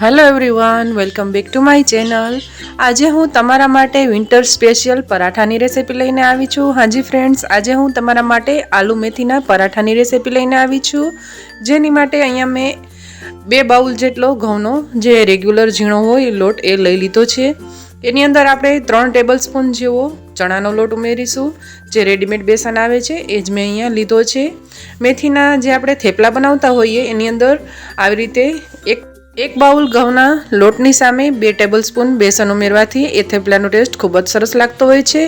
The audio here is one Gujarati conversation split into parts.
Hello everyone welcome back to my channel આજે હું તમારા માટે વિન્ટર સ્પેશિયલ પરાઠાની રેસીપી લઈને આવી છું. હાજી ફ્રેન્ડ્સ આજે હું તમારા માટે આલુ મેથીના પરાઠાની રેસીપી લઈને આવી છું. જેની માટે અહીંયા મેં બે બાઉલ જેટલો ઘઉંનો જે રેગ્યુલર ઝીણો હોય લોટ એ લઈ લીધો છે. એની અંદર આપણે ત્રણ ટેબલ સ્પૂન જેવો ચણાનો લોટ ઉમેરીશું. જે રેડીમેડ બેસન આવે છે, એ જ મેં અહીંયા લીધો છે. મેથીના જે આપણે થેપલા બનાવતા હોઈએ, એની અંદર આવી રીતે એક એક બાઉલ ઘઉંના લોટની સામે બે ટેબલ સ્પૂન બેસન ઉમેરવાથી એ થેપલાનો ટેસ્ટ ખૂબ જ સરસ લાગતો હોય છે.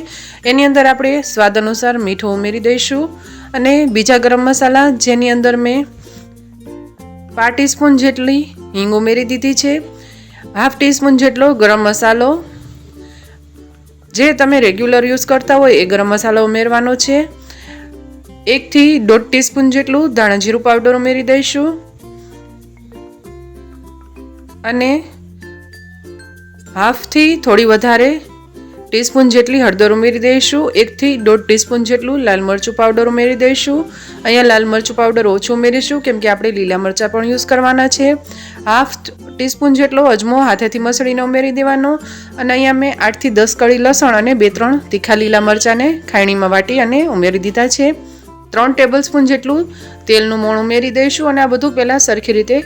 એની અંદર આપણે સ્વાદ અનુસાર મીઠું ઉમેરી દઈશું અને બીજા ગરમ મસાલા જેની અંદર મેં પાંચ ટીસ્પૂન જેટલી હિંગ ઉમેરી દીધી છે, હાફ ટીસ્પૂન જેટલો ગરમ મસાલો. જે તમે રેગ્યુલર યુઝ કરતા હોય એ ગરમ મસાલો ઉમેરવાનો છે. એકથી દોઢ ટીસ્પૂન જેટલું ધાણા જીરું પાવડર ઉમેરી દઈશું. અને હાફથી થોડી વધારે ટીસ્પૂન જેટલી હળદર ઉમેરી દઈશું. એકથી દોઢ ટીસ્પૂન જેટલું લાલ મરચું પાવડર ઉમેરી દઈશું. અહીંયા લાલ મરચું પાવડર ઓછું ઉમેરીશું, કેમ કે આપણે લીલા મરચાં પણ યુઝ કરવાના છે. હાફ ટીસ્પૂન જેટલો અજમો હાથેથી મસળીને ઉમેરી દેવાનો. અને અહીંયા મેં આઠથી દસ કળી લસણ અને બે ત્રણ તીખા લીલા મરચાંને ખાયણીમાં વાટી અને ઉમેરી દીધા છે. ત્રણ ટેબલ સ્પૂન જેટલું તેલનું મોણ ઉમેરી દઈશું અને આ બધું પહેલાં સરખી રીતે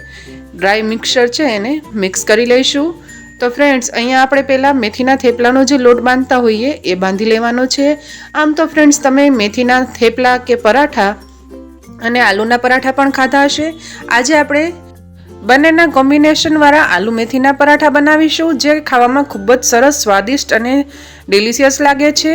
ડ્રાય મિક્સર છે એને મિક્સ કરી લઈશું. તો ફ્રેન્ડ્સ અહીંયા આપણે પહેલાં મેથીના થેપલાનો જે લોટ બાંધતા હોઈએ, એ બાંધી લેવાનો છે. આમ તો ફ્રેન્ડ્સ તમે મેથીના થેપલા કે પરાઠા અને આલુના પરાઠા પણ ખાધા હશે. આજે આપણે બંનેના કોમ્બિનેશનવાળા આલુ મેથીના પરાઠા બનાવીશું, જે ખાવામાં ખૂબ જ સરસ, સ્વાદિષ્ટ અને ડિલિશિયસ લાગે છે.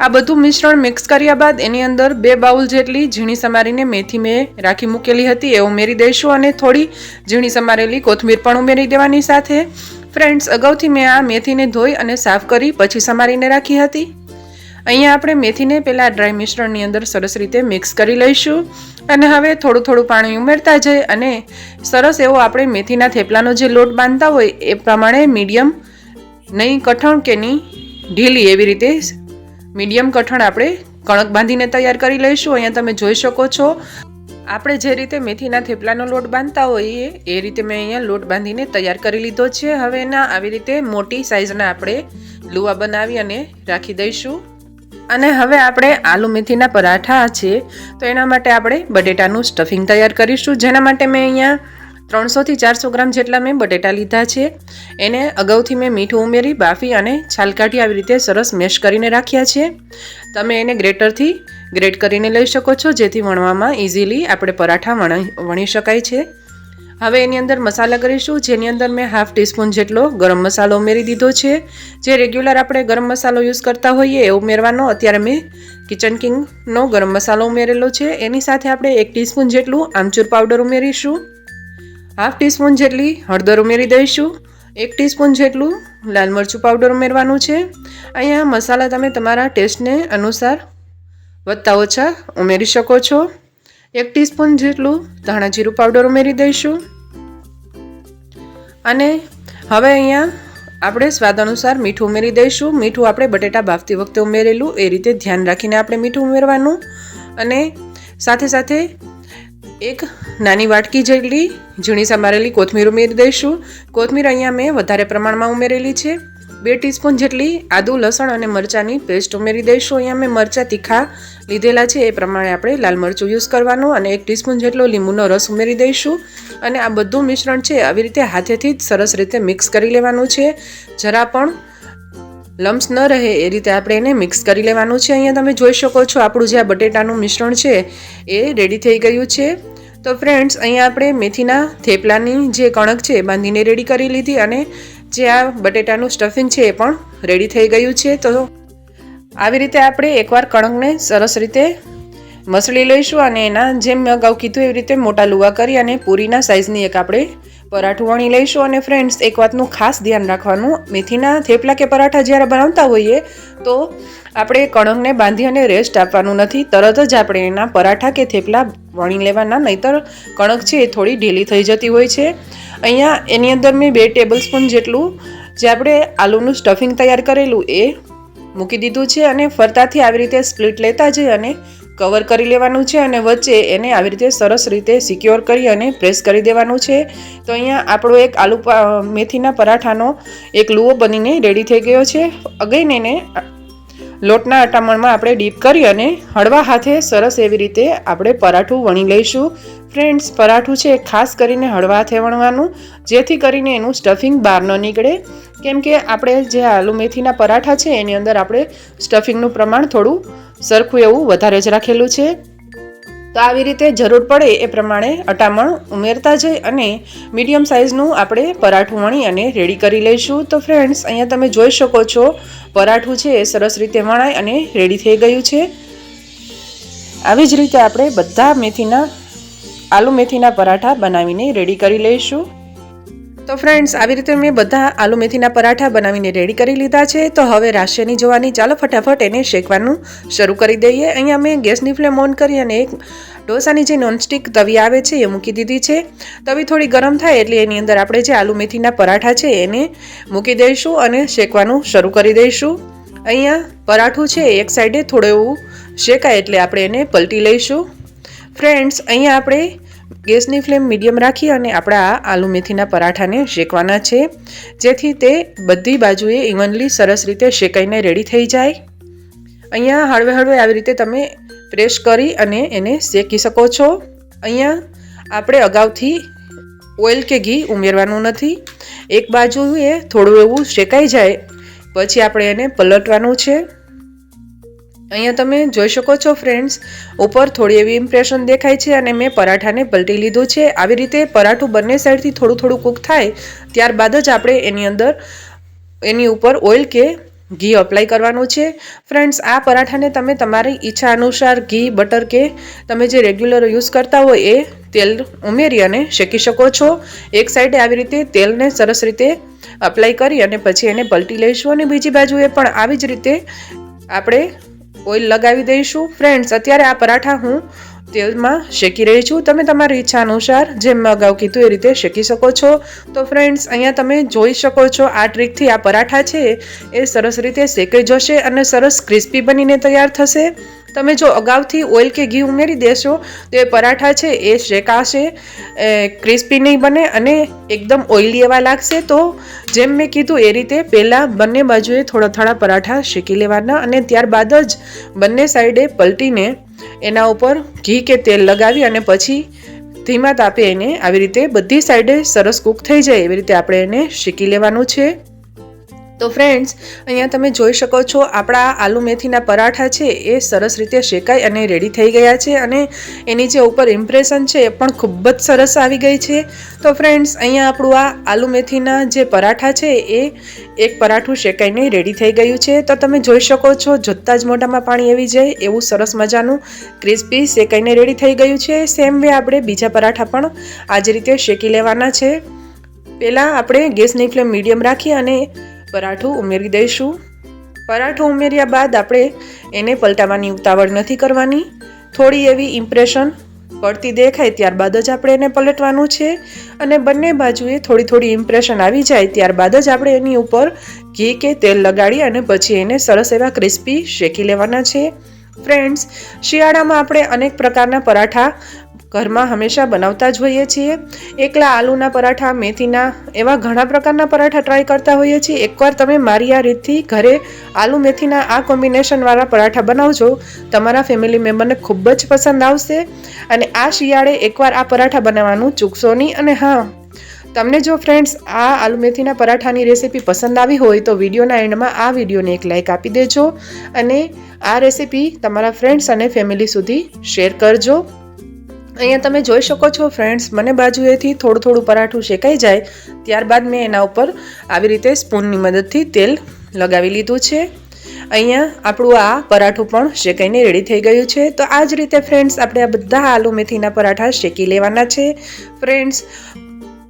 આ બધું મિશ્રણ મિક્સ કર્યા બાદ એની અંદર બે બાઉલ જેટલી ઝીણી સમારીને મેથી મેં રાખી મૂકેલી હતી, એ ઉમેરી દઈશું અને થોડી ઝીણી સમારેલી કોથમીર પણ ઉમેરી દેવાની સાથે. ફ્રેન્ડ્સ, અગાઉથી મેં આ મેથીને ધોઈ અને સાફ કરી પછી સમારીને રાખી હતી. અહીંયા આપણે મેથીને પહેલાં ડ્રાય મિશ્રણની અંદર સરસ રીતે મિક્સ કરી લઈશું. અને હવે થોડું થોડું પાણી ઉમેરતા જઈ અને સરસ એવો આપણે મેથીના થેપલાનો જે લોટ બાંધતા હોય એ પ્રમાણે મીડિયમ નહીં કઠણ કે નહીં ઢીલી એવી રીતે મીડિયમ કઠણ આપણે કણક બાંધીને તૈયાર કરી લઈશું. અહીંયા તમે જોઈ શકો છો. આપણે જે રીતે મેથીના થેપલાનો લોટ બાંધતા હોઈએ એ રીતે મેં અહીંયા લોટ બાંધીને તૈયાર કરી લીધો છે. હવે એના આવી રીતે મોટી સાઇઝના આપણે લુવા બનાવી અને રાખી દઈશું. અને હવે આપણે આલુ મેથીના પરાઠા છે, તો એના માટે આપણે બટેટાનું સ્ટફિંગ તૈયાર કરીશું. જેના માટે મેં અહીંયા ત્રણસોથી ચારસો ગ્રામ જેટલા મેં બટેટા લીધા છે. એને અગાઉથી મેં મીઠું ઉમેરી, બાફી અને છાલ કાઢી આવી રીતે સરસ મેશ કરીને રાખ્યા છે. તમે એને ગ્રેટરથી ગ્રેટ કરીને લઈ શકો છો, જેથી વણવામાં ઇઝીલી આપણે પરાઠા વણી વણી શકાય છે. હવે એની અંદર મસાલા કરીશું, જેની અંદર મેં હાફ ટીસ્પૂન જેટલો ગરમ મસાલો ઉમેરી દીધો છે. જે રેગ્યુલર આપણે ગરમ મસાલો યુઝ કરતા હોઈએ, એ ઉમેરવાનો. અત્યારે મેં કિચન કિંગનો ગરમ મસાલો ઉમેરેલો છે. એની સાથે આપણે એક ટીસ્પૂન જેટલું આમચૂર પાવડર ઉમેરીશું. હાફ ટીસ્પૂન જેટલી હળદર ઉમેરી દઈશું. એક ટીસ્પૂન જેટલું લાલ મરચું પાવડર ઉમેરવાનું છે. અહીંયા મસાલા તમે તમારા ટેસ્ટને અનુસાર વધતા ઓછા ઉમેરી શકો છો. એક ટીસ્પૂન જેટલું ધાણા જીરું પાવડર ઉમેરી દઈશું. અને હવે અહીંયા આપણે સ્વાદ અનુસાર મીઠું ઉમેરી દઈશું. મીઠું આપણે બટેટા બાફતી વખતે ઉમેરેલું, એ રીતે ધ્યાન રાખીને આપણે મીઠું ઉમેરવાનું. અને સાથે સાથે એક નાની વાટકી જેટલી ઝીણી સમારેલી કોથમીર ઉમેરી દઈશું. કોથમીર અહીંયા મેં વધારે પ્રમાણમાં ઉમેરેલી છે. બે ટીસ્પૂન જેટલી આદુ, લસણ અને મરચાંની પેસ્ટ ઉમેરી દઈશું. અહીંયા મેં મરચાં તીખા લીધેલા છે, એ પ્રમાણે આપણે લાલ મરચું યુઝ કરવાનું અને એક ટીસ્પૂન જેટલો લીંબુનો રસ ઉમેરી દઈશું. અને આ બધું મિશ્રણ છે, આવી રીતે હાથેથી જ સરસ રીતે મિક્સ કરી લેવાનું છે. જરા પણ લમ્સ ન રહે એ રીતે આપણે એને મિક્સ કરી લેવાનું છે. અહીંયા તમે જોઈ શકો છો, આપણું જે આ બટેટાનું મિશ્રણ છે, એ રેડી થઈ ગયું છે. તો ફ્રેન્ડ્સ અહીંયા આપણે મેથીના થેપલાની જે કણક છે બાંધીને રેડી કરી લીધી અને જે આ બટેટાનું સ્ટફિંગ છે એ પણ રેડી થઈ ગયું છે. તો આવી રીતે આપણે એકવાર કણકને સરસ રીતે મસળી લઈશું અને એના જેમ મેં અગાઉ કીધું એવી રીતે મોટા લુવા કરી અને પૂરીના સાઇઝની એક આપણે પરાઠું વણી લઈશું અને ફ્રેન્ડ્સ એક વાતનું ખાસ ધ્યાન રાખવાનું, મેથીના થેપલા કે પરાઠા જ્યારે બનાવતા હોઈએ, તો આપણે કણકને બાંધી અને રેસ્ટ આપવાનું નથી. તરત જ આપણે એના પરાઠા કે થેપલા વણી લેવાના, નહીતર કણક છે એ થોડી ઢીલી થઈ જતી હોય છે. અહીંયા એની અંદર મેં બે ટેબલ સ્પૂન જેટલું, જે આપણે આલુનું સ્ટફિંગ તૈયાર કરેલું, એ મૂકી દીધું છે અને ફરતાથી આવી રીતે સ્પ્લિટ લેતા જઈ અને કવર કરી લેવાનું છે અને વચ્ચે એને આવી રીતે સરસ રીતે સિક્યોર કરી અને પ્રેસ કરી દેવાનું છે. તો અહીંયા આપણો એક આલુ મેથીના પરાઠાનો એક લુઓ બનીને રેડી થઈ ગયો છે. અગેન એને લોટના અટામણમાં આપણે ડીપ કરી અને હળવા હાથે સરસ એવી રીતે આપણે પરાઠું વણી લઈશું. ફ્રેન્ડ્સ પરાઠું છે ખાસ કરીને હળવા હાથે વણવાનું, જેથી કરીને એનું સ્ટફિંગ બહાર ન નીકળે. કેમ કે આપણે જે આલુ મેથીના પરાઠા છે, એની અંદર આપણે સ્ટફિંગનું પ્રમાણ થોડું સરખું એવું વધારે જ રાખેલું છે? તો આવી રીતે જરૂર પડે એ પ્રમાણે અટામણ ઉમેરતા જઈ અને મીડિયમ સાઇઝનું આપણે પરાઠું વણી અને રેડી કરી લઈશું. તો ફ્રેન્ડ્સ અહીંયા તમે જોઈ શકો છો, પરાઠું છે એ સરસ રીતે વણાય અને રેડી થઈ ગયું છે. આવી જ રીતે આપણે બધા મેથીના, આલુ મેથીના પરાઠા બનાવીને રેડી કરી લઈશું. તો ફ્રેન્ડ્સ આવી રીતે મેં બધા આલુ મેથીના પરાઠા બનાવીને રેડી કરી લીધા છે. તો હવે રાશિયાની જોવાની, ચાલો ફટાફટ એને શેકવાનું શરૂ કરી દઈએ. અહીંયા મેં ગેસની ફ્લેમ ઓન કરી અને એક ઢોસાની જે નોનસ્ટિક તવી આવે છે, એ મૂકી દીધી છે. તવી થોડી ગરમ થાય એટલે એની અંદર આપણે જે આલુ મેથીના પરાઠા છે, એને મૂકી દઈશું અને શેકવાનું શરૂ કરી દઈશું. અહીંયા પરાઠું છે, એક સાઈડે થોડું એવું શેકાય એટલે આપણે એને પલટી લઈશું. ફ્રેન્ડ્સ અહીંયા આપણે ગેસની ફ્લેમ મીડિયમ રાખી અને આપણા આલુ મેથીના પરાઠાને શેકવાના છે. જેથી તે બધી બાજુએ ઇવનલી સરસ રીતે શેકાઈને રેડી થઈ જાય. અહીંયા હળવે હળવે આવી રીતે તમે પ્રેસ કરી અને એને શેકી શકો છો. અહીંયા આપણે અગાઉથી ઓઇલ કે ઘી ઉમેરવાનું નથી. એક બાજુએ થોડું એવું શેકાઈ જાય. પછી આપણે એને પલટવાનું છે. અહીંયા તમે જોઈ શકો છો ફ્રેન્ડ્સ ઉપર થોડી એવી ઇમ્પ્રેશન દેખાય છે અને મેં પરાઠાને પલટી લીધું છે. આવી રીતે પરાઠું બંને સાઈડથી થોડું થોડું કૂક થાય, ત્યારબાદ જ આપણે એની અંદર, એની ઉપર ઓઇલ કે ઘી અપ્લાય કરવાનું છે. ફ્રેન્ડ્સ આ પરાઠાને તમે તમારી ઈચ્છા અનુસાર ઘી બટર કે તમે જે રેગ્યુલર યુઝ કરતા હોય એ તેલ ઉમેરી અને શેકી શકો છો. એક સાઈડે આવી રીતે તેલને સરસ રીતે અપ્લાય કરી અને પછી એને પલટી લઈશું અને બીજી બાજુએ પણ આવી જ રીતે આપણે ઓઇલ લગાવી દઈશું. ફ્રેન્ડ્સ અત્યારે આ પરાઠા હું તેલમાં શેકી રહી છું. તમે તમારી ઈચ્છા અનુસાર જેમ મેં અગાઉ કીધું એ રીતે શેકી શકો છો. તો ફ્રેન્ડ્સ અહીંયા તમે જોઈ શકો છો આ ટ્રીકથી આ પરાઠા છે. એ સરસ રીતે શેકાઈ જશે અને સરસ ક્રિસ્પી બનીને તૈયાર થશે. તમે જો અગાઉથી ઓઇલ કે ઘી ઉમેરી દેશો, તો એ પરાઠા છે, એ શેકાશે ક્રિસ્પી નહીં બને અને એકદમ ઓઇલી એવા લાગશે. તો જેમ મેં કીધું, એ રીતે પહેલાં બંને બાજુએ થોડા થોડા પરાઠા શેકી લેવાના અને ત્યારબાદ જ બંને સાઈડે પલટીને એના ઉપર ઘી કે તેલ લગાવી અને પછી ધીમા તાપે એને આવી રીતે બધી સાઈડે સરસ કૂક થઈ જાય, એવી રીતે આપણે એને શેકી લેવાનું છે. તો ફ્રેન્ડ્સ અહીંયા તમે જોઈ શકો છો આપણા આલુ મેથીના પરાઠા છે, એ સરસ રીતે શેકાઈ અને રેડી થઈ ગયા છે અને એની જે ઉપર ઇમ્પ્રેશન છે એ પણ ખૂબ જ સરસ આવી ગઈ છે. તો ફ્રેન્ડ્સ અહીંયા આપણું આ આલુ મેથીના જે પરાઠા છે, એ એક પરાઠું શેકાઈને રેડી થઈ ગયું છે. તો તમે જોઈ શકો છો, જોતાં જ મોઢામાં પાણી આવી જાય, એવું સરસ મજાનું ક્રિસ્પી શેકાઈને રેડી થઈ ગયું છે. સેમ વે આપણે બીજા પરાઠા પણ આ જ રીતે શેકી લેવાના છે. પહેલાં આપણે ગેસની ફ્લેમ મીડિયમ રાખી અને પરાઠું ઉમેરી દઈશું. પરાઠો ઉમેર્યા બાદ આપણે એને પલટાવવાની ઉતાવળ નથી કરવાની. થોડી એવી ઇમ્પ્રેશન પડતી દેખાય ત્યારબાદ જ આપણે એને પલટવાનું છે. અને બંને બાજુએ થોડી થોડી ઇમ્પ્રેશન આવી જાય ત્યારબાદ જ આપણે એની ઉપર ઘી કે તેલ લગાડી અને પછી એને સરસ એવા ક્રિસ્પી શેકી લેવાના છે. ફ્રેન્ડ્સ, શિયાળામાં આપણે અનેક પ્રકારના પરાઠા ઘરમાં હંમેશા બનાવતા જ હોઈએ છીએ. એકલા આલુના પરાઠા, મેથીના એવા ઘણા પ્રકારના પરાઠા ટ્રાય કરતા હોઈએ છીએ. એકવાર તમે મારી આ રીતથી ઘરે આલુ, મેથીના આ કોમ્બિનેશનવાળા પરાઠા બનાવજો, તમારા ફેમિલી મેમ્બરને ખૂબ જ પસંદ આવશે. અને આ શિયાળે એકવાર આ પરાઠા બનાવવાનું ચૂકશો નહીં. અને હા, તમને જો ફ્રેન્ડ્સ આ આલુ, મેથીના પરાઠાની રેસીપી પસંદ આવી હોય તો વિડીયોના એન્ડમાં આ વિડીયોને એક લાઇક આપી દેજો. અને આ રેસીપી તમારા ફ્રેન્ડ્સ અને ફેમિલી સુધી શેર કરજો. અહીંયા તમે જોઈ શકો છો ફ્રેન્ડ્સ મને બાજુએથી થોડું થોડું પરાઠું શેકાઈ જાય, ત્યારબાદ મેં એના ઉપર આવી રીતે સ્પૂનની મદદથી તેલ લગાવી લીધું છે. અહીંયા આપણું આ પરાઠું પણ શેકાઈને રેડી થઈ ગયું છે. તો આ જ રીતે ફ્રેન્ડ્સ આપણે આ બધા આલુ મેથીના પરાઠા શેકી લેવાના છે. ફ્રેન્ડ્સ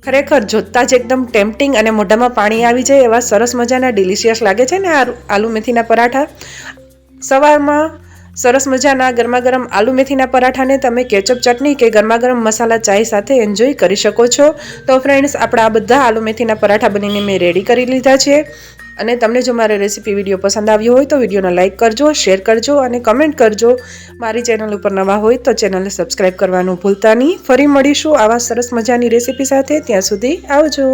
ખરેખર જોતાં જ એકદમ ટેમ્પટિંગ અને મોઢામાં પાણી આવી જાય એવા સરસ મજાના ડિલિશિયસ લાગે છે ને આ આલુ મેથીના પરાઠા. સવારમાં સરસ મજાના ગરમા ગરમ આલુ મેથીના પરાઠાને તમે કેચઅપ ચટણી કે ગરમા ગરમ મસાલા ચાય સાથે એન્જોય કરી શકો છો. તો ફ્રેન્ડ્સ આપણા આ બધા આલુ મેથીના પરાઠા બનીને મેં રેડી કરી લીધા છે. અને તમને જો મારી રેસીપી વીડિયો પસંદ આવ્યો હોય તો વિડીયોને લાઇક કરજો શેર કરજો અને કમેન્ટ કરજો. મારી ચેનલ ઉપર નવા હોય તો ચેનલને સબસ્ક્રાઈબ કરવાનું ભૂલતા નહીં. ફરી મળીશું આવા સરસ મજાની રેસીપી સાથે. ત્યાં સુધી આવજો.